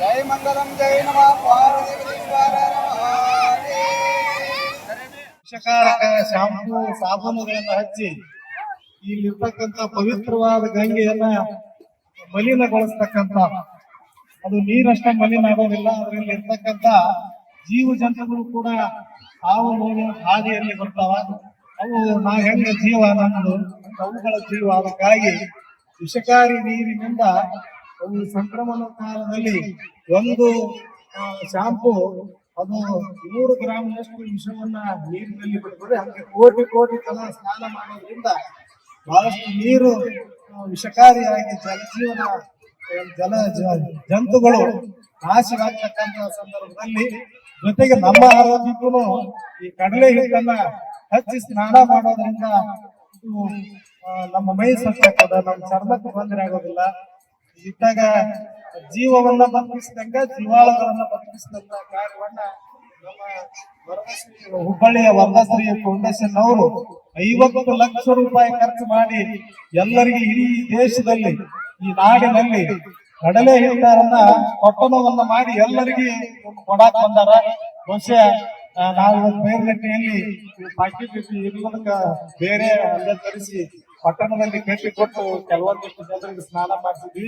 ನಮಃ ಪಾರ್ವತೀಶ್ವರ ವಿಷಕಾರಕ ಶಾಂಪೂ ಸಾಬೂನುಗಳನ್ನ ಹಚ್ಚಿ ಇಲ್ಲಿರ್ತಕ್ಕಂತ ಪವಿತ್ರವಾದ ಗಂಗೆಯನ್ನ ಮಲಿನಗೊಳಿಸ್ತಕ್ಕಂಥ, ಅದು ನೀರಷ್ಟೇ ಮಲಿನ ಆಗೋದಿಲ್ಲ, ಅದರಲ್ಲಿ ಇರ್ತಕ್ಕಂಥ ಜೀವ ಜಂತುಗಳು ಕೂಡ ಹಾವು ನೋವಿನ ಹಾದಿಯಲ್ಲಿ ಬರ್ತಾವ. ಅವು ನಾ ಹೆಂಗ ಜೀವ ನಮ್ಮದು ಅವುಗಳ ಜೀವ. ಅದಕ್ಕಾಗಿ ವಿಷಕಾರಿ ನೀರಿನಿಂದ ಅವು ಸಂಕ್ರಮಣ ಕಾಲದಲ್ಲಿ ಒಂದು ಶಾಂಪು ಅದು ನೂರು ಗ್ರಾಮ್ನಷ್ಟು ವಿಷವನ್ನ ನೀರಿನಲ್ಲಿ ಬಿಡ್ತದೆ ಹಾಗೆ ಕೋಟಿ ಕೋಟಿ ಜನ ಸ್ನಾನ ಮಾಡೋದ್ರಿಂದ ಬಹಳಷ್ಟು ನೀರು ವಿಷಕಾರಿಯಾಗಿ ಜಲಜೀವನ ಆ, ಜಲ ಜಂತುಗಳು ನಾಶವಾಗ್ತಕ್ಕಂತ ಸಂದರ್ಭದಲ್ಲಿ ಜೊತೆಗೆ ನಮ್ಮ ಆರೋಗ್ಯಕ್ಕೂ ಈ ಕಡಲೆ ಹಿಟ್ಟನ್ನ ಹಚ್ಚಿ ಸ್ನಾನ ಮಾಡೋದ್ರಿಂದ ನಮ್ಮ ಮೈ ಸ್ವಚ್ಛ ಆಗ್ತದ ನಮ್ಮ ಚರ್ಮಕ್ಕೆ ತೊಂದರೆ ಆಗೋದಿಲ್ಲ. ಇದ್ದಾಗ ಜೀವವನ್ನ ಬದುಕಿಸಿದಂಗ ಜೀವಾಳಗಳನ್ನ ಬದುಕಿಸಿದಂತ ಕಾರ್ಯವನ್ನ ನಮ್ಮ ಹುಬ್ಬಳ್ಳಿಯ ವರದಶ್ರೀ ಫೌಂಡೇಶನ್ ಅವರು ಐವತ್ತು ಲಕ್ಷ ರೂಪಾಯಿ ಖರ್ಚು ಮಾಡಿ ಎಲ್ಲರಿಗೆ ಇಡೀ ದೇಶದಲ್ಲಿ, ಈ ನಾಡಿನಲ್ಲಿ ಕಡಲೆ ಹಿಟ್ಟನ್ನ ಪಟ್ಟಣವನ್ನ ಮಾಡಿ ಎಲ್ಲರಿಗೆ ಕೊಡಾಕ್ ಬಂದಾರ. ಬಹುಶಃ ನಾವು ಬೇರ್ಗಟ್ಟೆಯಲ್ಲಿ ಪಾಕೆಟ್ ಇರುವುದಕ್ಕ ಬೇರೆ ಅಲ್ಲ ತರಿಸಿ ಪಟ್ಟಣದಲ್ಲಿ ಭೇಟಿ ಕೊಟ್ಟು ಕೆಲವೊಂದಿಷ್ಟು ಜನರಿಗೆ ಸ್ನಾನ ಮಾಡಿಸಿದ್ವಿ.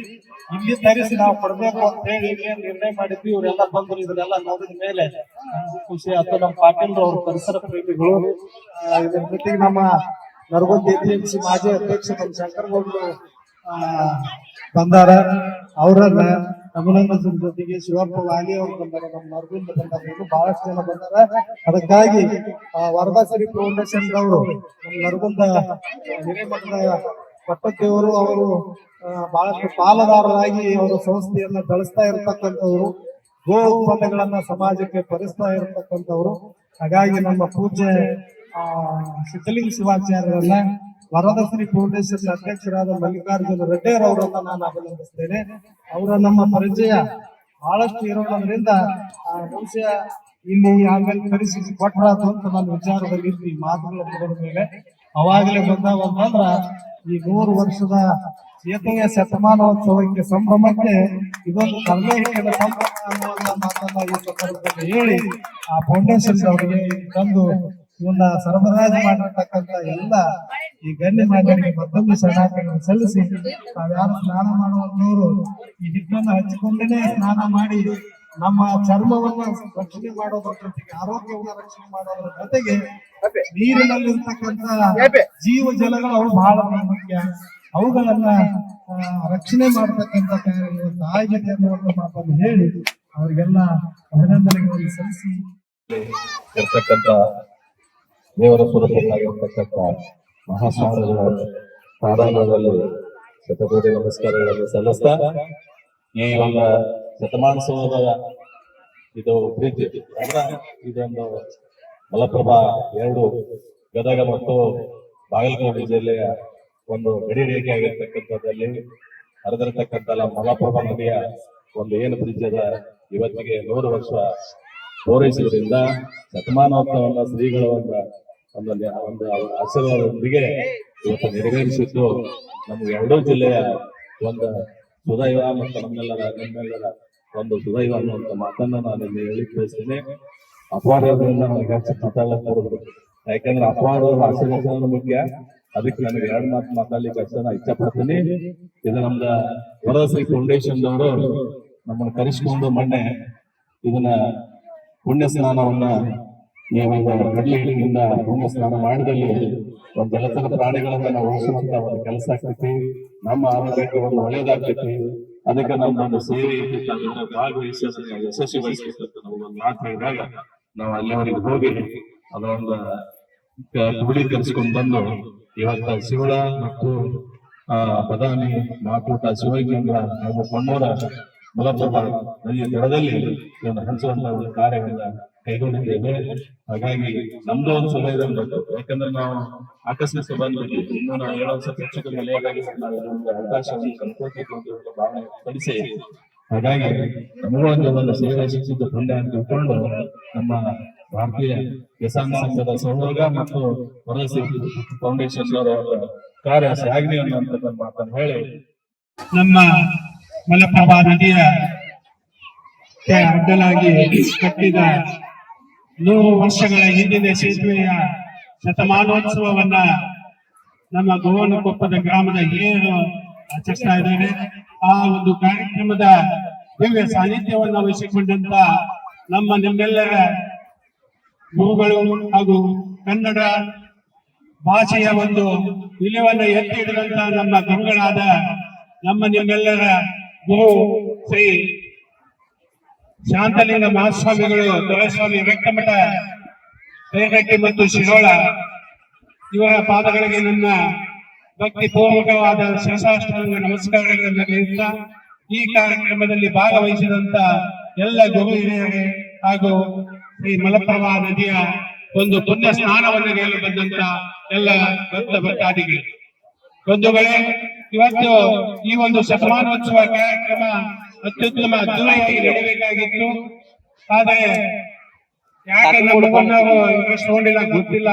ಇಲ್ಲಿ ತರಿಸಿ ನಾವು ಕೊಡ್ಬೇಕು ಅಂತ ಹೇಳಿ ನಿರ್ಣಯ ಮಾಡಿದ್ವಿ. ಇವರೆಲ್ಲ ಬಂದ್ರು ಇದನ್ನೆಲ್ಲ ನೋಡಿದ ಮೇಲೆ ಖುಷಿ ಆಯ್ತು. ನಮ್ಮ ಪಾಟೀಲ್ ಅವರು ಪರಿಸರ ಪ್ರೇಮಿಗಳು. ಇದ್ರ ಜೊತೆಗೆ ನಮ್ಮ ನರಗುಂದ ಎಪಿಎಂಸಿ ಮಾಜಿ ಅಧ್ಯಕ್ಷ ನಮ್ಮ ಶಂಕರಗೌಡರು ಆ, ಬಂದಾರ. ಅವರನ್ನ ಅಭಿನಂದನ ಜೊತೆಗೆ ಶಿವಪ್ಪ ವಾಲಿ ಅವರು ಬಂದಾರ, ನಮ್ಮ ಬಂದಾರ ಬಹಳಷ್ಟು ಜನ ಬಂದಾರ. ಅದಕ್ಕಾಗಿ ವರದಾಸರಿ ಫೌಂಡೇಶನ್ ಅವರು ನಮ್ಮ ನರಗುಂದ ಹಿರೇಮಠದ ಪಟ್ಟದೇವರು ಅವರು ಬಹಳಷ್ಟು ಪಾಲುದಾರರಾಗಿ ಅವರ ಸಂಸ್ಥೆಯನ್ನ ಬೆಳೆಸ್ತಾ ಇರತಕ್ಕಂಥವ್ರು, ಗೋ ಉತ್ಪನ್ನಗಳನ್ನ ಸಮಾಜಕ್ಕೆ ಪರಿಸ್ತಾ ಇರತಕ್ಕಂಥವ್ರು. ಹಾಗಾಗಿ ನಮ್ಮ ಪೂಜ್ಯ ಆ ಸಿದ್ಧಲಿಂಗ ಶಿವಾಚಾರ್ಯರನ್ನ ವರದರ್ಶಿನಿ ಫೌಂಡೇಶನ್ ಅಧ್ಯಕ್ಷರಾದ ಮಲ್ಲಿಕಾರ್ಜುನ ರೆಡ್ಡಿಯರ್ ಅವರನ್ನ ನಾನು ಅಭಿನಂದಿಸ್ತೇನೆ. ಅವರ ನಮ್ಮ ಪರಿಚಯ ಬಹಳಷ್ಟು ಇರೋದ್ರಿಂದ ಬಹುಶಃ ಇಲ್ಲಿ ಆಮೇಲೆ ಕರೆಸಿ ಕೊಟ್ಟರಾತು ಅಂತ ನನ್ನ ವಿಚಾರದಲ್ಲಿ ಈ ಮಾತುಗಳ ಅವಾಗಲೇ ಬಂದಾಗ ಅಂತಂದ್ರ ಈ ನೂರು ವರ್ಷದ ಏತನೆಯ ಶತಮಾನೋತ್ಸವಕ್ಕೆ ಸಂಭ್ರಮಕ್ಕೆ ಇದೊಂದು ಕರ್ಮೇಹಿಕದ ಸಂಭ್ರಮ ಅನ್ನುವಂತ ಮಾತನ್ನ ಈ ಸಂದರ್ಭದಲ್ಲಿ ಹೇಳಿ, ಆ ಫೌಂಡೇಶನ್ ಅವರಿಗೆ ತಂದು ಇವನ್ನ ಸರಬರಾಜು ಮಾಡಿರ್ತಕ್ಕಂಥ ಎಲ್ಲ ಈ ಗಣ್ಯ ಮಾತರಿಗೆ ಮತ್ತೊಮ್ಮೆ ಶರಣಾರ್ಥಿಗಳನ್ನು ಸಲ್ಲಿಸಿ, ತಾವ್ಯಾರು ಸ್ನಾನ ಮಾಡುವಂತವರು ಈ ಹಿಟ್ಟನ್ನು ಹಚ್ಚಿಕೊಂಡೇ ಸ್ನಾನ ಮಾಡಿ ನಮ್ಮ ಚರ್ಮವನ್ನ ರಕ್ಷಣೆ ಮಾಡೋದ್ರ ಜೊತೆಗೆ ಆರೋಗ್ಯವನ್ನ ರಕ್ಷಣೆ ಮಾಡೋದ್ರ ಜೊತೆಗೆ ನೀರಿನಲ್ಲಿರ್ತಕ್ಕಂತ ಜೀವ ಜಲಗಳು ಅವು ಬಹಳ ಮುಖ್ಯ. ಅವುಗಳನ್ನ ರಕ್ಷಣೆ ಮಾಡತಕ್ಕಂತ ಕಾರ್ಯ ಆಗಿದೆ ಮಾತನ್ನು ಹೇಳಿ, ಅವರಿಗೆಲ್ಲ ಅಭಿನಂದನೆಗಳನ್ನು ಸಲ್ಲಿಸಿ. ಇರ್ತಕ್ಕಂಥ ದೇವರ ಸುರಕ್ಷಿತ ಮಹಾಸ್ವಾಮಿಗಳ ಪ್ರಾರಂಭದಲ್ಲಿ ಶತಕೋಟಿ ನಮಸ್ಕಾರಗಳನ್ನು ಸಲ್ಲಿಸ್ತಾ ಈ ಒಂದು ಶತಮಾನೋತ್ಸವದ ಇದು ಪ್ರೀತಿ ಇದೊಂದು ಮಲಪ್ರಭಾ ಎರಡು ಗದಗ ಮತ್ತು ಬಾಗಲಕೋಟೆ ಜಿಲ್ಲೆಯ ಒಂದು ಗಡಿ ರೇಖೆ ಆಗಿರ್ತಕ್ಕಂಥದ್ದಲ್ಲಿ ಹರಿದಿರತಕ್ಕಂಥ ಮಲಪ್ರಭಾ ನದಿಯ ಒಂದು ಏನು ಪ್ರೀತಿಯದ ಇವತ್ತಿಗೆ ನೂರು ವರ್ಷ ಪೂರೈಸುವುದರಿಂದ ಶತಮಾನೋತ್ಸವನ್ನ ಶ್ರೀಗಳ ಒಂದು ಒಂದು ಒಂದು ಆಶೀರ್ವಾದದೊಂದಿಗೆ ಇವತ್ತು ನೆರವೇರಿಸಿದ್ದು ನಮ್ಮ ಎರಡೂ ಜಿಲ್ಲೆಯ ಒಂದು ಸುದೈವ ಮತ್ತು ನಮ್ಮೆಲ್ಲರ ನಮ್ಮೆಲ್ಲರ ಒಂದು ಸುದೈವ ಅನ್ನುವಂತ ಮಾತನ್ನ ನಾನು ಇಲ್ಲಿ ಹೇಳಿ ಬಯಸ್ತೇನೆ ಅಪವಾದದಿಂದ ನನಗೆ ಹೆಚ್ಚು ಮಾತಾಡಕ್ ಯಾಕಂದ್ರೆ ಅಪವಾದ ಮುಖ್ಯ. ಅದಕ್ಕೆ ನನಗೆ ಎರಡು ಮಾತು ಮಾತಾಡ್ಲಿಕ್ಕೆ ಅಷ್ಟನ್ನ ಇಷ್ಟಪಡ್ತೀನಿ ಇದು ನಮ್ದ ವರದಶ್ರೀ ಫೌಂಡೇಶನ್ ಅವರು ನಮ್ಮನ್ನ ಕರೆಸಿಕೊಂಡು ಮೊನ್ನೆ ಇದನ್ನ ಪುಣ್ಯ ಸ್ನಾನವನ್ನ ಒಂದು ಕಡ್ಲಿ ಪುಣ್ಯ ಸ್ನಾನ ಮಾಡಿದಲ್ಲಿ ಒಂದು ಜಲಚರ ಪ್ರಾಣಿಗಳನ್ನ ನಾವು ಉಳಿಸುವಂತ ಒಂದು ಕೆಲಸ ಆಗ್ತೈತಿ. ನಮ್ಮ ಆರೋಗ್ಯಕ್ಕೆ ಒಂದು ಒಳ್ಳೇದಾಗ್ತೈತಿ. ಅದಕ್ಕೆ ನಮ್ಮೊಂದು ಅದನ್ನ ಭಾಗವಹಿಸಿ ಅದನ್ನ ಯಶಸ್ವಿ ನಮಗೊಂದು ನಾವು ಅಲ್ಲಿವರೆಗೆ ಹೋಗಿ ಅದೊಂದು ಕಲ್ಸ್ಕೊಂಡು ಬಂದು ಇವತ್ತ ಶಿವಳ ಮತ್ತು, ಆ, ಬದಾಮಿ ಮಾಕೂಟ ಶಿವಗಂಗ ಹಾಗೂ ಕೊಣ್ಣೂರ ಮಲಪ್ರಭಾ ನದಿಯ ದಡದಲ್ಲಿ ಇದನ್ನು ಹಂಚುವಂತ ಒಂದು ಕಾರ್ಯವನ್ನ ಕೈಗೊಂಡಿದ್ದೇವೆ ಹಾಗಾಗಿ ನಮ್ದು ಒಂದು ಸಮಯ ಬಂತು ಯಾಕಂದ್ರೆ ನಾವು ಆಕಸ್ಮಿಕ ಬಂದ್ಬಿಟ್ಟು ಇನ್ನು ನಾವು ಹೇಳೋ ವರ್ಷ ಹೆಚ್ಚು ಕಡಿಮೆ ಅವಕಾಶವನ್ನು ಕಳ್ಕೊಳ್ಬೇಕು ಅಂತ ಭಾವನೆ ಪಡಿಸಿ. ಹಾಗಾಗಿ ನಮಗೊಂದು ಒಂದು ಸೇವೆ ಶಿಕ್ಷಿತ ತಂಡ ಅಂತ ತಿಳ್ಕೊಂಡು ನಮ್ಮ ಭಾರತೀಯ ಕಿಸಾನ್ ಸಂಘದ ಸಹಯೋಗ ಮತ್ತು ಹೊರಸಿ ಫೌಂಡೇಶನ್ ಅವರ ಕಾರ್ಯ ಶ್ಲಾಘನೀಯ ಅನ್ನುವಂಥದ್ದು ಮಾತನ್ನು ಹೇಳಿ. ನಮ್ಮ ಮಲಪ್ರಭಾ ನದಿಯ ಅಡ್ಡಲಾಗಿ ಕಟ್ಟಿದ ನೂರು ವರ್ಷಗಳ ಹಿಂದಿನ ಸೇತುವೆಯ ಶತಮಾನೋತ್ಸವವನ್ನ ನಮ್ಮ ಗೋವನಕೊಪ್ಪದ ಗ್ರಾಮದ ಹಿರಿಯರು ಆಚರಿಸ್ತಾ ಇದ್ದಾರೆ. ಆ ಒಂದು ಕಾರ್ಯಕ್ರಮದ ದಿವ್ಯ ಸಾನ್ನಿಧ್ಯವನ್ನು ವಹಿಸಿಕೊಂಡಂತ ನಮ್ಮ ನಿಮ್ಮೆಲ್ಲರ ಗುರುಗಳು ಹಾಗೂ ಕನ್ನಡ ಭಾಷೆಯ ಒಂದು ನಿಲುವನ್ನು ಎತ್ತಿ ನಮ್ಮ ಗುರುಗಳಾದ ನಮ್ಮ ನಿಮ್ಮೆಲ್ಲರ ಗುರು ಶ್ರೀ ಶಾಂತಲಿಂಗ ಮಹಾಸ್ವಾಮಿಗಳು, ದೊರೆಸ್ವಾಮಿ ವ್ಯಕ್ತಮಠ ರೇಗಟ್ಟಿ ಮತ್ತು ಶಿರೋಳ, ಇವರ ಪಾದಗಳಿಗೆ ನನ್ನ ಭಕ್ತಿ ಪೂರ್ವಕವಾದ ಶಿರಸಾಷ್ಟಾಂಗ ನಮಸ್ಕಾರಗಳನ್ನು ನೀಡುತ್ತಾ ಈ ಕಾರ್ಯಕ್ರಮದಲ್ಲಿ ಭಾಗವಹಿಸಿದಂತ ಎಲ್ಲ ಗುರು ಹಾಗೂ ಈ ಮಲಪ್ರಭಾ ನದಿಯ ಒಂದು ಪುಣ್ಯ ಸ್ನಾನವನ್ನು ಗೆಲ್ಲಲು ಬಂದಂತ ಎಲ್ಲ ಭಕ್ತ ಭಕ್ತಾದಿಗಳು. ಬಂಧುಗಳೇ, ಇವತ್ತು ಈ ಒಂದು ಶತಮಾನೋತ್ಸವ ಕಾರ್ಯಕ್ರಮ ಅತ್ಯುತ್ತಮ ಅದ್ವೈತಿ ನಡಿಬೇಕಾಗಿತ್ತು ಆದ್ರೆ ಯಾಕೆ ನಾವು ಇಂಟ್ರೆಸ್ಟ್ ತಗೊಂಡಿಲ್ಲ ಗೊತ್ತಿಲ್ಲ.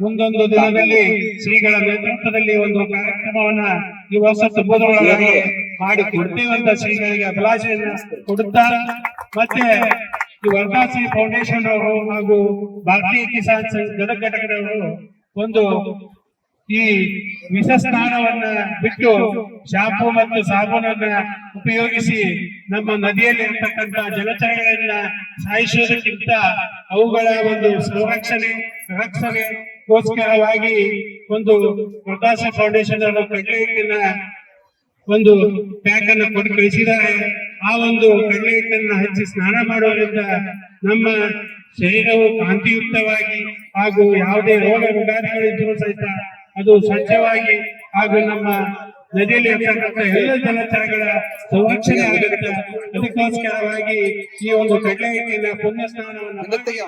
ಮುಂದೊಂದು ದಿನದಲ್ಲಿ ಶ್ರೀಗಳ ನೇತೃತ್ವದಲ್ಲಿ ಒಂದು ಕಾರ್ಯಕ್ರಮವನ್ನ ಈ ವರ್ಷ ಮಾಡಿ ಕೊಡ್ತೇವಂತ ಶ್ರೀಗಳಿಗೆ ಅಭಿಲಾಷೆಯನ್ನ ಕೊಡುತ್ತಾ ಮತ್ತೆ ಈ ವರ್ಧಾಸಿ ಫೌಂಡೇಶನ್ ಅವರು ಹಾಗೂ ಭಾರತೀಯ ಕಿಸಾನ್ ಸಂಘ ಗದಗ ಘಟಕದವರು ಒಂದು ಈ ವಿಷ ಸ್ನಾನವನ್ನ ಬಿಟ್ಟು ಶಾಪು ಮತ್ತು ಸಾಬೂನನ್ನ ಉಪಯೋಗಿಸಿ ನಮ್ಮ ನದಿಯಲ್ಲಿ ಇರತಕ್ಕಂತ ಜಲಚರಗಳನ್ನ ಸಾಯಿಸುವುದಕ್ಕಿಂತ ಅವುಗಳ ಒಂದು ಸಂರಕ್ಷಣೆ ರಕ್ಷಣೆಗೋಸ್ಕರವಾಗಿ ಒಂದು ಪ್ರಕಾಶ ಫೌಂಡೇಶನ್ ಅವರು ಕಡ್ಲೆ ಹಿಟ್ಟಿನ ಒಂದು ಪ್ಯಾಕ್ ಅನ್ನು ಕೊಟ್ಟು ಕಳಿಸಿದ್ದಾರೆ. ಆ ಒಂದು ಕಡ್ಲೆ ಹಿಟ್ಟನ್ನ ಹಚ್ಚಿ ಸ್ನಾನ ಮಾಡೋದ್ರಿಂದ ನಮ್ಮ ಶರೀರವು ಕಾಂತಿಯುಕ್ತವಾಗಿ ಹಾಗೂ ಯಾವುದೇ ರೋಗ ರುಗಾದಿಗಳಿದ್ರೂ ಸಹಿತ ಅದು ಸ್ವಚ್ಛವಾಗಿ ಹಾಗೂ ನಮ್ಮ ನದಿಯಲ್ಲಿ ಇರ್ತಕ್ಕಂಥ ಎಲ್ಲ ಜಲಚರಗಳ ಸಂರಕ್ಷಣೆ ಆಗುತ್ತೆ. ಅದಕ್ಕೋಸ್ಕರವಾಗಿ ಈ ಒಂದು ಕಡ್ಲೆ ಹಿಟ್ಟಿನ ಪುಣ್ಯ ಸ್ನಾನವನ್ನು ತುಕ್ಕಿಯ